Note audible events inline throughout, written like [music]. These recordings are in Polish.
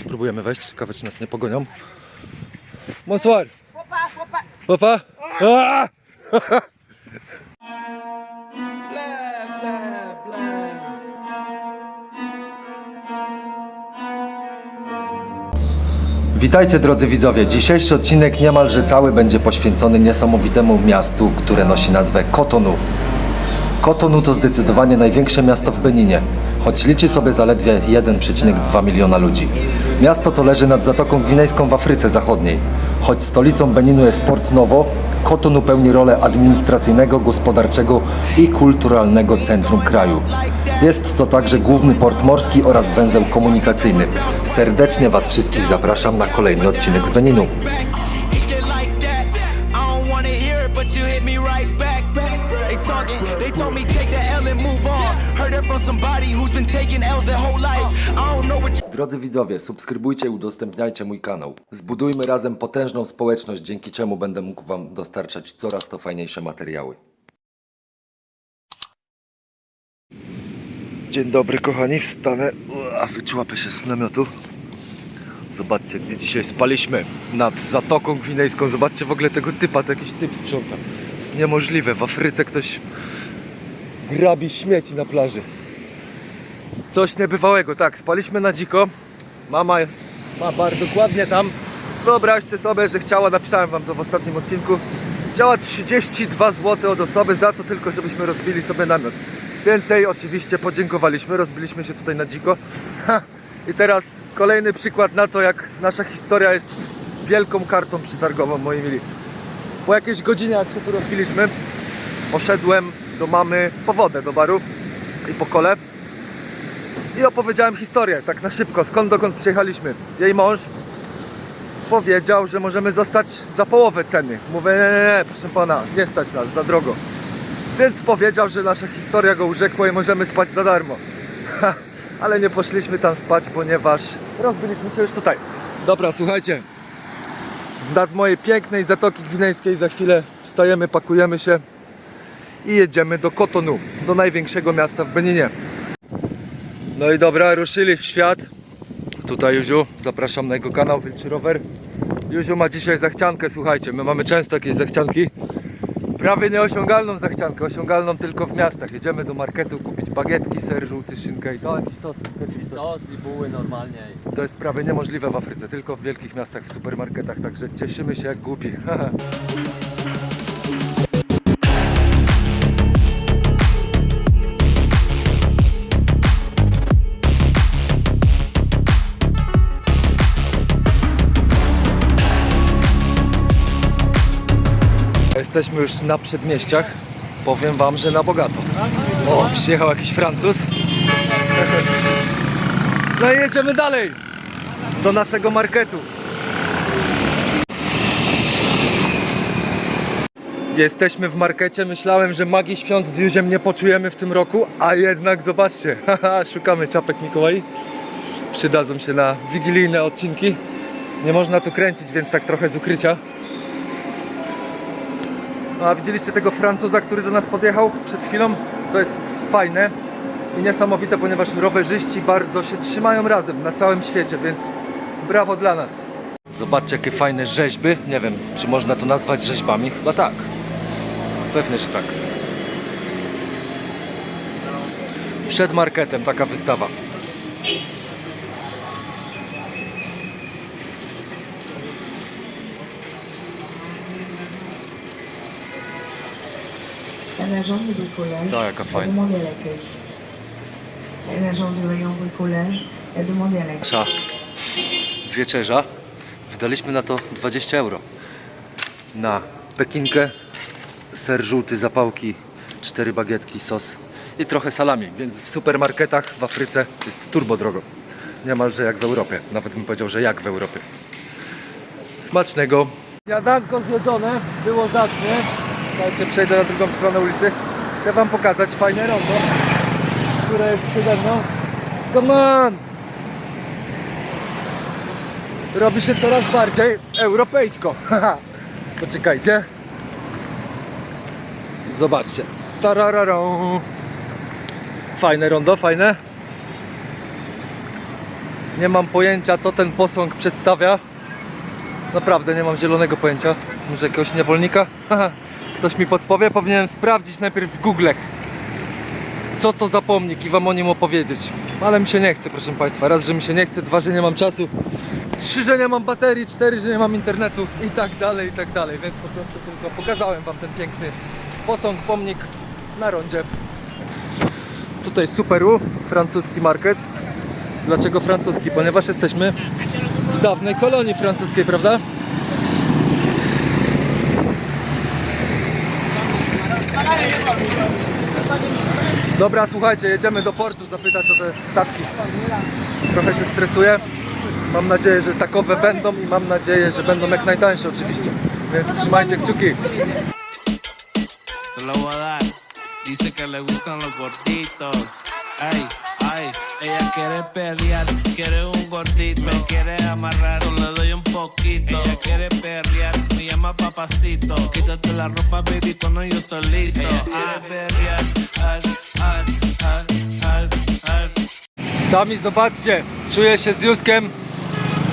Spróbujemy wejść, ciekawe czy nas nie pogonią. Bonsoir. Papa. Aaa! Witajcie drodzy widzowie. Dzisiejszy odcinek niemalże cały będzie poświęcony niesamowitemu miastu, które nosi nazwę Kotonu. Kotonu to zdecydowanie największe miasto w Beninie, choć liczy sobie zaledwie 1,2 miliona ludzi. Miasto to leży nad Zatoką Gwinejską w Afryce Zachodniej. Choć stolicą Beninu jest Port Novo, Kotonu pełni rolę administracyjnego, gospodarczego i kulturalnego centrum kraju. Jest to także główny port morski oraz węzeł komunikacyjny. Serdecznie Was wszystkich zapraszam na kolejny odcinek z Beninu. They told me take the L and move on. Heard it from somebody who's been taking L's their whole life. I don't know what you Drodzy widzowie, subskrybujcie i udostępniajcie mój kanał. Zbudujmy razem potężną społeczność, dzięki czemu będę mógł Wam dostarczać coraz to fajniejsze materiały. Dzień dobry kochani, wstanę, Ua, wyciłapię się z namiotu. Zobaczcie, gdzie dzisiaj spaliśmy. Nad Zatoką Gwinejską. Zobaczcie w ogóle tego typa, to jakiś typ sprząta. jest niemożliwe, w Afryce ktoś grabi śmieci na plaży. Coś niebywałego, tak, spaliśmy na dziko. Mama ma bardzo dokładnie tam. Wyobraźcie sobie, że chciała, napisałem wam to w ostatnim odcinku, chciała 32 zł od osoby za to tylko, żebyśmy rozbili sobie namiot. Więcej oczywiście podziękowaliśmy, rozbiliśmy się tutaj na dziko. Ha, I teraz kolejny przykład na to, jak nasza historia jest wielką kartą przetargową, moi mili. Po jakiejś godzinie, jak się tu rozbiliśmy, poszedłem do mamy po wodę do baru i po kole i opowiedziałem historię, tak na szybko, skąd dokąd przyjechaliśmy. Jej mąż powiedział, że możemy zostać za połowę ceny. Mówię, nie, nie, nie, proszę pana, nie stać nas, za drogo. Więc powiedział, że nasza historia go urzekła i możemy spać za darmo. Ale nie poszliśmy tam spać, ponieważ rozbiliśmy się już tutaj. Dobra, słuchajcie. Z nad mojej pięknej Zatoki Gwinejskiej za chwilę wstajemy, pakujemy się i jedziemy do Kotonu, do największego miasta w Beninie. No i dobra, ruszyli w świat. Tutaj Juziu, zapraszam na jego kanał Wilczy Rower. Juziu ma dzisiaj zachciankę, słuchajcie, my mamy często jakieś zachcianki. Prawie nieosiągalną zachciankę, osiągalną tylko w miastach. Jedziemy do marketu kupić bagietki, ser żółty, szynkę i to jakiś sos. jakiś sos. Sos i buły normalnie. To jest prawie niemożliwe w Afryce, tylko w wielkich miastach, w supermarketach, także cieszymy się jak głupi. [laughs] Jesteśmy już na przedmieściach. Powiem wam, że na bogato. O, przyjechał jakiś Francuz. No i jedziemy dalej do naszego marketu. Jesteśmy w markecie. Myślałem, że magii świąt z Juziem nie poczujemy w tym roku, a jednak zobaczcie, [laughs] szukamy czapek Mikołaj. Przydadzą się na wigilijne odcinki. Nie można tu kręcić, więc tak trochę z ukrycia. A widzieliście tego Francuza, który do nas podjechał przed chwilą? To jest fajne i niesamowite, ponieważ rowerzyści bardzo się trzymają razem na całym świecie, więc brawo dla nas. Zobaczcie, jakie fajne rzeźby. Nie wiem, czy można to nazwać rzeźbami? Chyba tak. Pewnie, że tak. Przed marketem taka wystawa. Agent Ah, jaka a fajna. demandé à l'accueil. Un agent de rayon bricolage a demandé à l'accueil. Nasza wieczerza. Wydaliśmy na to 20 euro. Na pekinkę, ser żółty, zapałki, cztery bagietki, sos i trochę salami. Więc w supermarketach w Afryce jest turbo drogo. Niemalże jak w Europie. Nawet bym powiedział, że jak w Europie. Smacznego. Jadanko zjedzone, było zacnie. Słuchajcie, przejdę na drugą stronę ulicy. Chcę wam pokazać fajne rondo, które jest przede mną. Come on! robi się coraz bardziej europejsko. [laughs] Poczekajcie. Zobaczcie. Tarararą. Fajne rondo, fajne. Nie mam pojęcia, co ten posąg przedstawia. Naprawdę nie mam zielonego pojęcia. Może jakiegoś niewolnika? [laughs] Ktoś mi podpowie. Powinienem sprawdzić najpierw w Google'ach, co to za pomnik i wam o nim opowiedzieć. Ale mi się nie chce, proszę Państwa. Raz, że mi się nie chce, dwa, że nie mam czasu. Trzy, że nie mam baterii, cztery, że nie mam internetu i tak dalej, i tak dalej. Więc po prostu tylko pokazałem wam ten piękny posąg, pomnik na rondzie. Tutaj Superu, francuski market. Dlaczego francuski? Ponieważ jesteśmy w dawnej kolonii francuskiej, prawda? Dobra, słuchajcie, jedziemy do portu zapytać o te statki. Trochę się stresuję. Mam nadzieję, że takowe będą i mam nadzieję, że będą jak najtańsze oczywiście. Więc trzymajcie kciuki. Dice que le gustan los gorditos. Ay, ay, ella quiere perrear, quiere un gordito, me quiere amarrar, solo le doy un poquito. Ella quiere perrear, me llama papacito. Quítate la ropa, baby, cuando yo estoy listo. Ella quiere perrear, ay, ay, ay, ay, ay. Sami zobaczcie, czuję się z Józkiem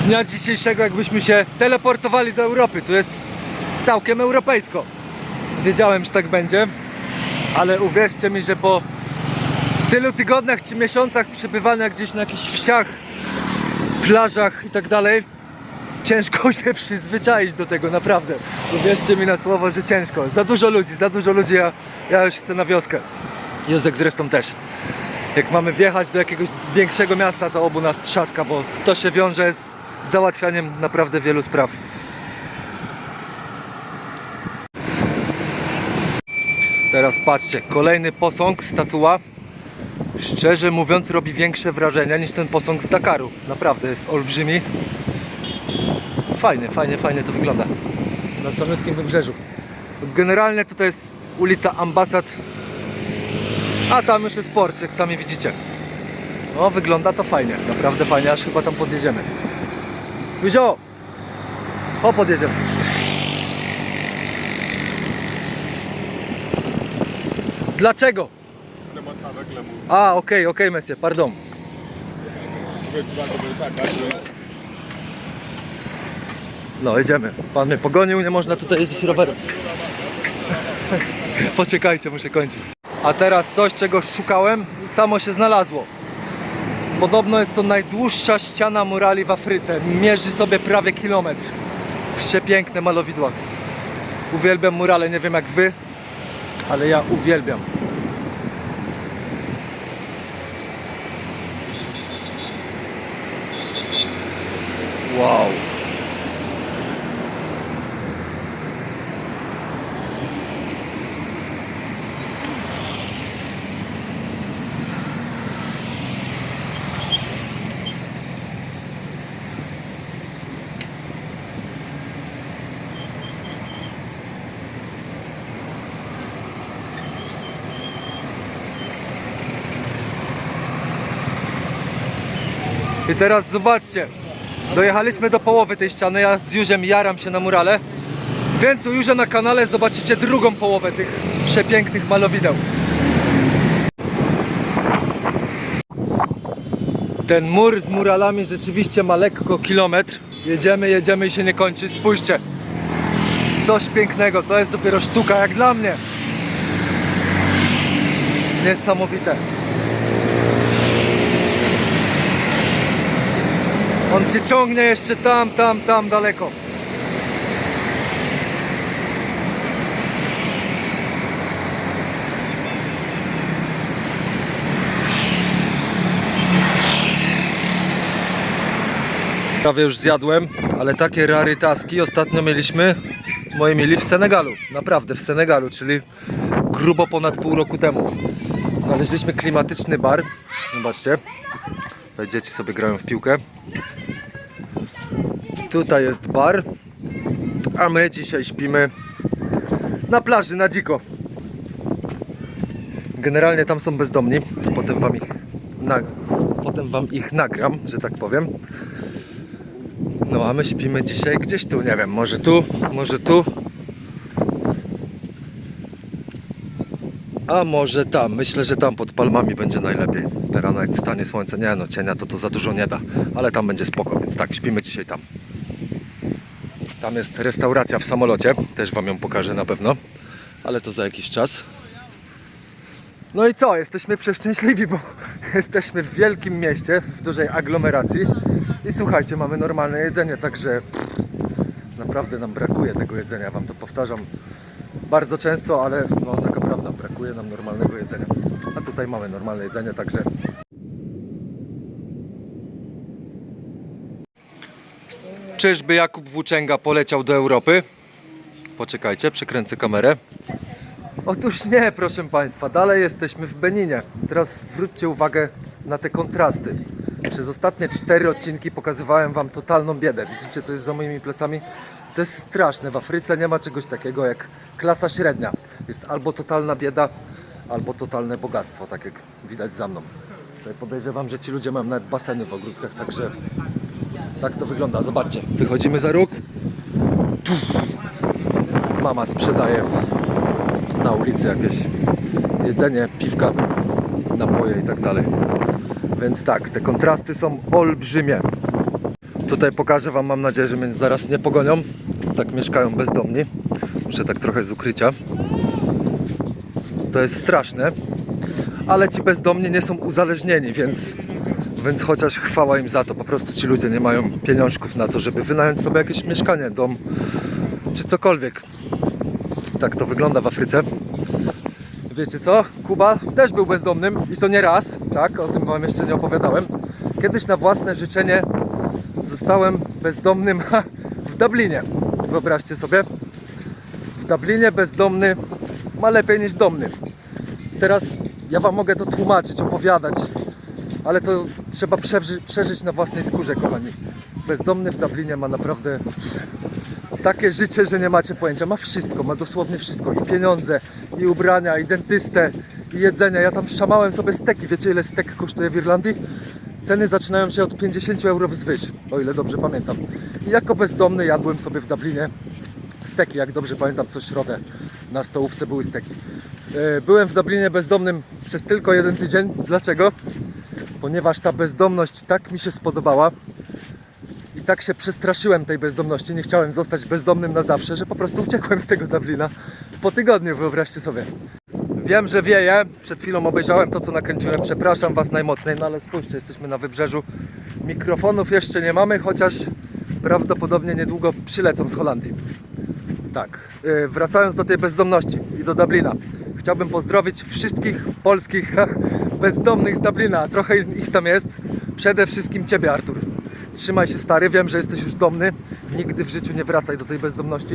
dnia dzisiejszego, jakbyśmy się teleportowali do Europy. Tu jest całkiem europejsko. Wiedziałem, że tak będzie, ale uwierzcie mi, że po tylu tygodniach czy miesiącach przebywania gdzieś na jakichś wsiach, plażach i tak dalej, ciężko [laughs] się przyzwyczaić do tego, naprawdę. Uwierzcie mi na słowo, że ciężko. Za dużo ludzi, za dużo ludzi, ja, ja już chcę na wioskę. Józek zresztą też jak mamy wjechać do jakiegoś większego miasta, to obu nas trzaska, bo to się wiąże z załatwianiem naprawdę wielu spraw. Teraz patrzcie, kolejny posąg, statua. Szczerze mówiąc, robi większe wrażenie niż ten posąg z Dakaru. Naprawdę jest olbrzymi. Fajnie, fajnie, fajnie to wygląda. Na samiutkim wybrzeżu. Generalnie tutaj jest ulica Ambasad a tam już jest port, jak sami widzicie. No, wygląda to fajnie, naprawdę fajnie, aż chyba tam podjedziemy. Józio! O, podjedziemy. Dlaczego? A, okej, okej, messie, pardon. No, jedziemy. Pan mnie pogonił, nie można tutaj jeździć rowerem. [laughs] Poczekajcie, muszę kończyć. A teraz coś, czego szukałem samo się znalazło. Podobno jest to najdłuższa ściana murali w Afryce. Mierzy sobie prawie kilometr. Przepiękne malowidła. Uwielbiam murale, nie wiem jak wy, ale ja uwielbiam. Wow. I teraz zobaczcie, dojechaliśmy do połowy tej ściany, ja z Józiem jaram się na murale, więc u Józia na kanale zobaczycie drugą połowę tych przepięknych malowideł. Ten mur z muralami rzeczywiście ma lekko kilometr. Jedziemy, jedziemy i się nie kończy. Spójrzcie. Coś pięknego, to jest dopiero sztuka jak dla mnie. Niesamowite. On się ciągnie jeszcze tam, tam, tam daleko. Prawie już zjadłem, ale takie rarytaski ostatnio mieliśmy, moi mieli w Senegalu. Naprawdę w Senegalu, czyli grubo ponad pół roku temu. Znaleźliśmy klimatyczny bar. Zobaczcie. Tutaj dzieci sobie grają w piłkę. Tutaj jest bar, a my dzisiaj śpimy na plaży, na dziko. Generalnie tam są bezdomni, potem wam ich, na, potem wam ich nagram, że tak powiem. No a my śpimy dzisiaj gdzieś tu, nie wiem, może tu, może tu. A może tam, myślę, że tam pod palmami będzie najlepiej. Rano jak wstanie słońce, nie no, cienia to to za dużo nie da, ale tam będzie spoko, więc tak, śpimy dzisiaj tam. Tam jest restauracja w samolocie, też Wam ją pokażę na pewno, ale to za jakiś czas. No i co, jesteśmy przeszczęśliwi, bo [laughs] jesteśmy w wielkim mieście, w dużej aglomeracji. I słuchajcie, mamy normalne jedzenie, także naprawdę nam brakuje tego jedzenia, Wam to powtarzam bardzo często, ale no taka prawda, brakuje nam normalnego jedzenia. A tutaj mamy normalne jedzenie, także Czyżby Jakub Włóczęga poleciał do Europy? Poczekajcie, przekręcę kamerę. Otóż nie, proszę Państwa, dalej jesteśmy w Beninie. Teraz zwróćcie uwagę na te kontrasty. Przez ostatnie cztery odcinki pokazywałem Wam totalną biedę. Widzicie, co jest za moimi plecami? To jest straszne. W Afryce nie ma czegoś takiego jak klasa średnia. Jest albo totalna bieda, albo totalne bogactwo, tak jak widać za mną. Tutaj podejrzewam, że ci ludzie mają nawet baseny w ogródkach, także tak to wygląda. Zobaczcie, wychodzimy za róg. Tu. Mama sprzedaje na ulicy jakieś jedzenie, piwka, napoje i tak dalej. Więc tak, te kontrasty są olbrzymie. Tutaj pokażę Wam, mam nadzieję, że mnie zaraz nie pogonią. Tak mieszkają bezdomni. Muszę tak trochę z ukrycia. To jest straszne. Ale ci bezdomni nie są uzależnieni, więc, więc chociaż chwała im za to. Po prostu ci ludzie nie mają pieniążków na to, żeby wynająć sobie jakieś mieszkanie, dom czy cokolwiek. Tak to wygląda w Afryce. Wiecie co? Kuba też był bezdomnym i to nie raz, tak? O tym wam jeszcze nie opowiadałem. Kiedyś na własne życzenie zostałem bezdomnym w Dublinie. Wyobraźcie sobie. W Dublinie bezdomny ma lepiej niż domny. Teraz ja wam mogę to tłumaczyć, opowiadać, ale to trzeba przeży- przeżyć na własnej skórze, kochani. Bezdomny w Dublinie ma naprawdę takie życie, że nie macie pojęcia. Ma wszystko, ma dosłownie wszystko. I pieniądze, i ubrania, i dentystę, i jedzenie. Ja tam szamałem sobie steki. Wiecie ile stek kosztuje w Irlandii? Ceny zaczynają się od 50 euro wzwyż, o ile dobrze pamiętam. I jako bezdomny jadłem sobie w Dublinie steki, jak dobrze pamiętam, co środę na stołówce były steki. E, Byłem w Dublinie bezdomnym przez tylko jeden tydzień. Dlaczego? Ponieważ ta bezdomność tak mi się spodobała, i tak się przestraszyłem tej bezdomności, nie chciałem zostać bezdomnym na zawsze, że po prostu uciekłem z tego Dublina po tygodniu, wyobraźcie sobie. Wiem, że wieje, przed chwilą obejrzałem to, co nakręciłem, przepraszam Was najmocniej, no ale spójrzcie, jesteśmy na wybrzeżu. Mikrofonów jeszcze nie mamy, chociaż prawdopodobnie niedługo przylecą z Holandii. Tak, yy, wracając do tej bezdomności i do Dublina. Chciałbym pozdrowić wszystkich polskich [laughs] bezdomnych z Dublina. Trochę ich tam jest. Przede wszystkim Ciebie, Artur. Trzymaj się stary, wiem, że jesteś już domny. Nigdy w życiu nie wracaj do tej bezdomności.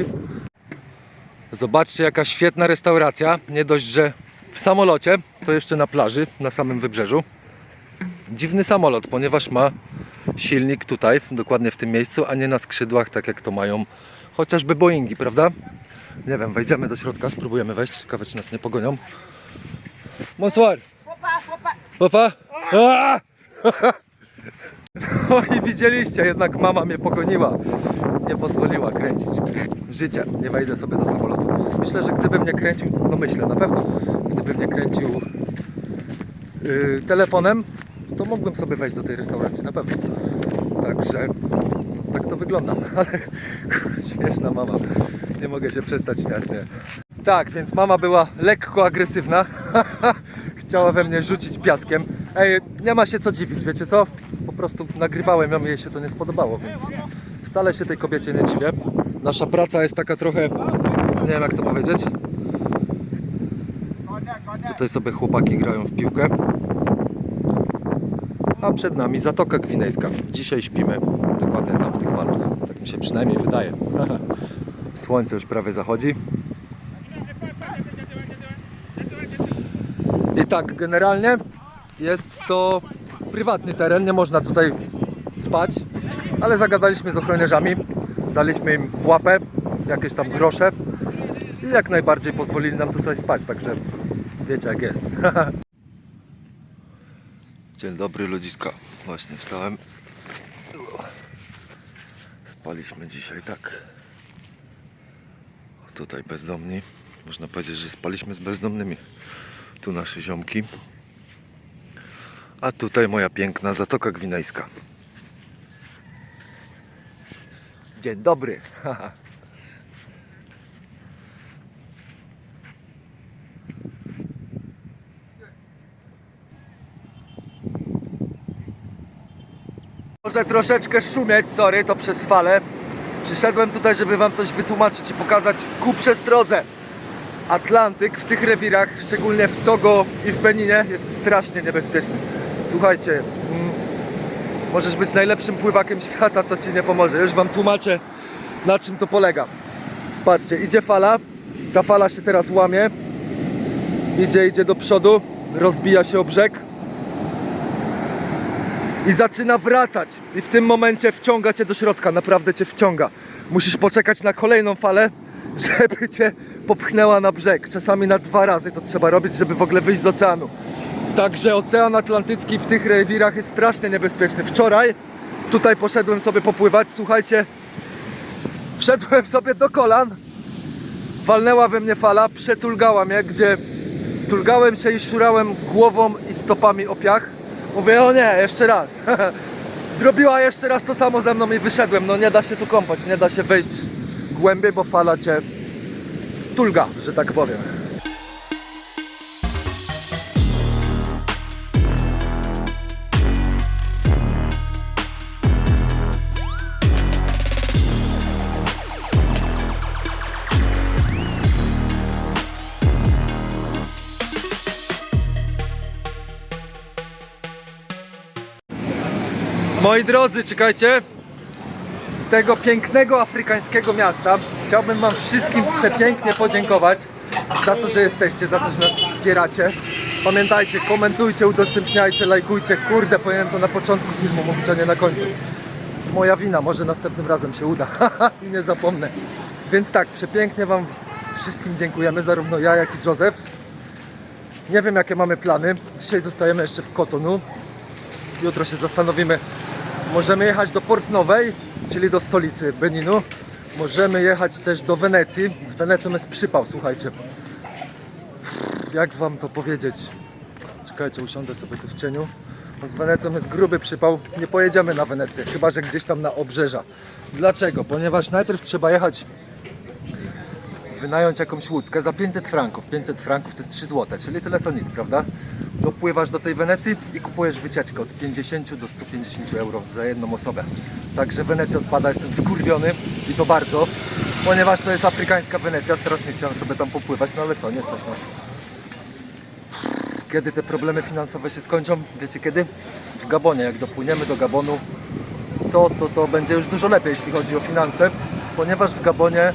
Zobaczcie, jaka świetna restauracja. Nie dość, że w samolocie, to jeszcze na plaży, na samym wybrzeżu. Dziwny samolot, ponieważ ma silnik tutaj, dokładnie w tym miejscu, a nie na skrzydłach, tak jak to mają chociażby Boeingi, prawda? Nie wiem, wejdziemy do środka, spróbujemy wejść. Ciekawe, czy nas nie pogonią. Bonsoir. Popa. Aaa! No i widzieliście, jednak mama mnie pogoniła. Nie pozwoliła kręcić. Życie, nie wejdę sobie do samolotu. Myślę, że gdybym nie kręcił, no myślę na pewno, gdybym nie kręcił yy, telefonem, to mógłbym sobie wejść do tej restauracji, na pewno. Także tak to wygląda. [laughs] Ale [laughs] śmieszna mama. Nie mogę się przestać śmiać, nie? Tak, więc mama była lekko agresywna. [laughs] Chciała we mnie rzucić piaskiem. Ej, nie ma się co dziwić, wiecie co? Po prostu nagrywałem ją i jej się to nie spodobało, więc wcale się tej kobiecie nie dziwię. Nasza praca jest taka trochę, nie wiem jak to powiedzieć. Tutaj sobie chłopaki grają w piłkę. A przed nami Zatoka Gwinejska. Dzisiaj śpimy dokładnie tam w tych palmach. Tak mi się przynajmniej wydaje. [laughs] Słońce już prawie zachodzi. I tak, generalnie jest to prywatny teren, nie można tutaj spać, ale zagadaliśmy z ochroniarzami, daliśmy im w łapę jakieś tam grosze i jak najbardziej pozwolili nam tutaj spać, także wiecie jak jest. [laughs] Dzień dobry ludziska, właśnie wstałem. Spaliśmy dzisiaj tak. Tutaj bezdomni. Można powiedzieć, że spaliśmy z bezdomnymi. Tu nasze ziomki. A tutaj moja piękna Zatoka Gwinejska. Dzień dobry. [laughs] Może troszeczkę szumieć, sorry, to przez falę. Przyszedłem tutaj, żeby wam coś wytłumaczyć i pokazać ku przestrodze. Atlantyk w tych rewirach, szczególnie w Togo i w Beninie, jest strasznie niebezpieczny. Słuchajcie, mm, możesz być najlepszym pływakiem świata, to ci nie pomoże. Już wam tłumaczę, na czym to polega. Patrzcie, idzie fala, ta fala się teraz łamie, idzie, idzie do przodu, rozbija się o brzeg, i zaczyna wracać. I w tym momencie wciąga cię do środka, naprawdę cię wciąga. Musisz poczekać na kolejną falę, [laughs] żeby cię popchnęła na brzeg. Czasami na dwa razy to trzeba robić, żeby w ogóle wyjść z oceanu. Także Ocean Atlantycki w tych rewirach jest strasznie niebezpieczny. Wczoraj tutaj poszedłem sobie popływać, słuchajcie, wszedłem sobie do kolan, walnęła we mnie fala, przetulgała mnie, gdzie tulgałem się i szurałem głową i stopami o piach. Mówię, o nie, jeszcze raz. [laughs] Zrobiła jeszcze raz to samo ze mną i wyszedłem. No nie da się tu kąpać, nie da się wejść głębiej, bo fala cię tulga, że tak powiem. Moi drodzy, czekajcie. Z tego pięknego afrykańskiego miasta chciałbym Wam wszystkim przepięknie podziękować za to, że jesteście, za to, że nas wspieracie. Pamiętajcie, komentujcie, udostępniajcie, lajkujcie. Kurde, powinienem to na początku filmu mówić, a nie na końcu. Moja wina, może następnym razem się uda. [laughs] Nie zapomnę. Więc tak, przepięknie Wam wszystkim dziękujemy, zarówno ja, jak i Józef. Nie wiem, jakie mamy plany. Dzisiaj zostajemy jeszcze w Kotonu. Jutro się zastanowimy. Możemy jechać do Port Nowej, czyli do stolicy Beninu. Możemy jechać też do Wenecji. Z Wenecją jest przypał, słuchajcie. Jak wam to powiedzieć? Czekajcie, usiądę sobie tu w cieniu. No z Wenecją jest gruby przypał. Nie pojedziemy na Wenecję, chyba że gdzieś tam na obrzeża. Dlaczego? Ponieważ najpierw trzeba jechać wynająć jakąś łódkę za 500 franków. 500 franków to jest 3 zł, czyli tyle co nic, prawda? Dopływasz do tej Wenecji i kupujesz wycieczkę od 50 do 150 euro za jedną osobę. Także Wenecja odpada, jestem wkurwiony i to bardzo, ponieważ to jest afrykańska Wenecja, strasznie chciałem sobie tam popływać, no ale co, nie stać nas. Kiedy te problemy finansowe się skończą? Wiecie kiedy? W Gabonie, jak dopłyniemy do Gabonu, to, to, to będzie już dużo lepiej, jeśli chodzi o finanse, ponieważ w Gabonie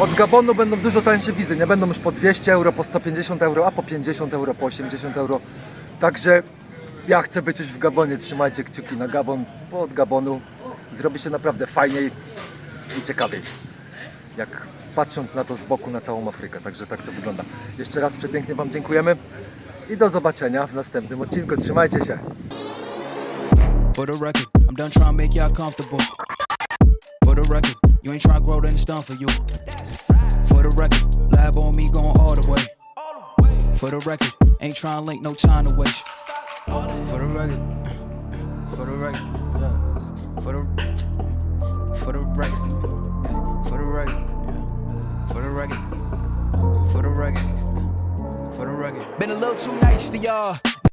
od Gabonu będą dużo tańsze wizy, nie będą już po 200 euro, po 150 euro, a po 50 euro, po 80 euro. Także ja chcę być już w Gabonie, trzymajcie kciuki na Gabon, bo od Gabonu zrobi się naprawdę fajniej i ciekawiej. Jak patrząc na to z boku na całą Afrykę, także tak to wygląda. Jeszcze raz przepięknie Wam dziękujemy i do zobaczenia w następnym odcinku. Trzymajcie się! For the record, I'm done trying to make y'all comfortable. For the record, you ain't to grow, then it's done for you. For the record, lab on me going all the way. For the record, ain't trying to link, no time to waste. For the record, for the record. For the, for the record, for the record, for the record, for the record, for the record. Been a little too nice to y'all.